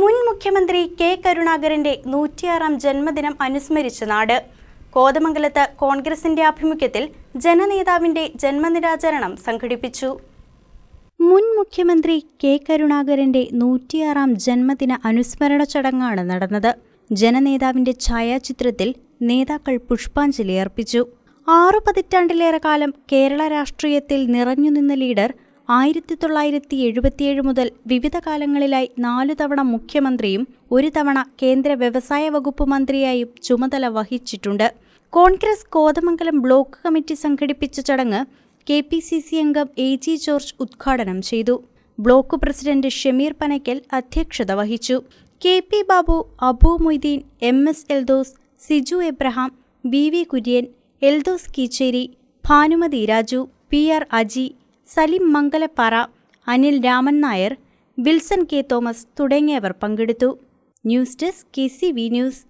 മുൻ മുഖ്യമന്ത്രി കെ കരുണാകരന്റെ നൂറ്റിയാറാം ജന്മദിനം അനുസ്മരിച്ച നാട്. കോതമംഗലത്ത് കോൺഗ്രസിന്റെ ആഭിമുഖ്യത്തിൽ ജനനേതാവിന്റെ ജന്മദിനാചരണം സംഘടിപ്പിച്ചു. മുൻ മുഖ്യമന്ത്രി കെ കരുണാകരന്റെ നൂറ്റിയാറാം ജന്മദിന അനുസ്മരണ ചടങ്ങാണ് നടന്നത്. ജനനേതാവിന്റെ ഛായാചിത്രത്തിൽ നേതാക്കൾ പുഷ്പാഞ്ജലി അർപ്പിച്ചു. ആറു പതിറ്റാണ്ടിലേറെ കാലം കേരള രാഷ്ട്രീയത്തിൽ നിറഞ്ഞുനിന്ന ലീഡർ ആയിരത്തി തൊള്ളായിരത്തി എഴുപത്തിയേഴ് മുതൽ വിവിധ കാലങ്ങളിലായി നാലു തവണ മുഖ്യമന്ത്രിയും ഒരു തവണ കേന്ദ്ര വ്യവസായ വകുപ്പ് മന്ത്രിയായും ചുമതല വഹിച്ചിട്ടുണ്ട്. കോൺഗ്രസ് കോതമംഗലം ബ്ലോക്ക് കമ്മിറ്റി സംഘടിപ്പിച്ച ചടങ്ങ് കെ പി സി സി അംഗം എ ജി ജോർജ് ഉദ്ഘാടനം ചെയ്തു. ബ്ലോക്ക് പ്രസിഡന്റ് ഷമീർ പനക്കൽ അധ്യക്ഷത വഹിച്ചു. K P Babu Abu Moideen M S Eldhose Siju Abraham B V Kurian Eldhose Keecheri Bhanumathi Raju P R Aji Salim Mangalappara Anil Raman Nair Wilson K Thomas തുടങ്ങിയവർ പങ്കെടുത്തു. News desk K C V news.